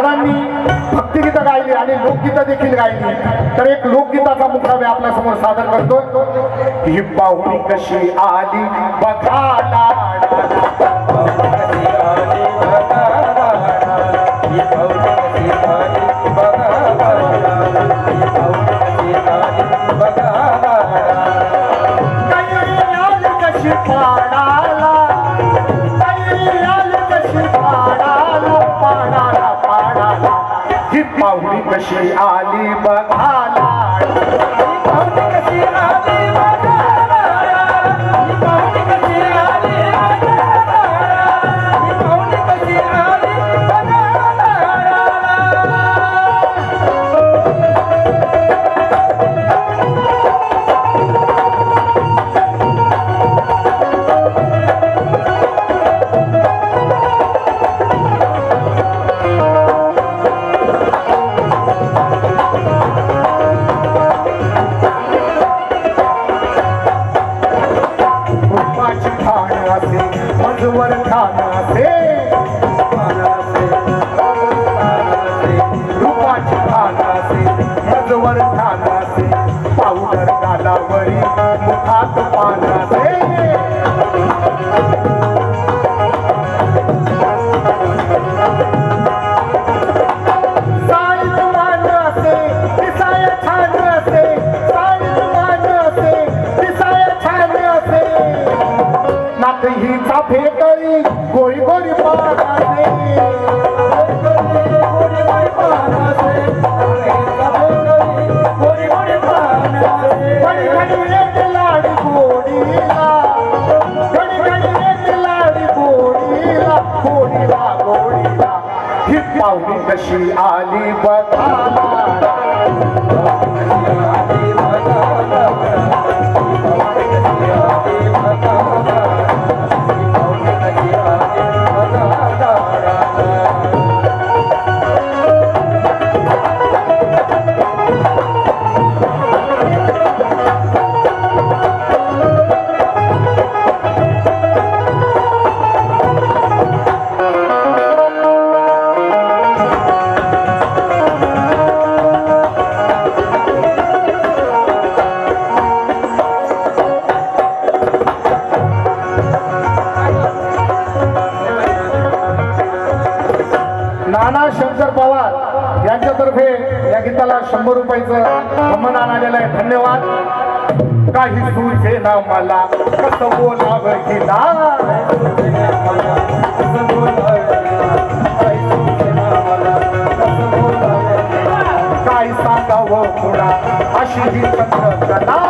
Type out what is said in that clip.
दादांनी भक्तिगीतं गायली आणि लोकगीतं देखील गायली. तर एक लोकगीताचा मुक्कामी आपल्यासमोर सादर करतो ही पाहुणी कशी आली? बघा ही पाहुणी कशी आली बघाला. पाहुणी कशी आली रूपाची पावडर गालावरी मुखात पान लाडी गोडीला. गोडीला गोडीला ही पाहुणी कशी आली बघा नाना शंकर पवार यांच्यातर्फे या गीताला शंभर रुपयाचं सम्मान आलेलं आहे. धन्यवाद. काही सुचे ना मला कसं बोलाव हिला काय सांगावं पुढा अशी ही चंद्रकला.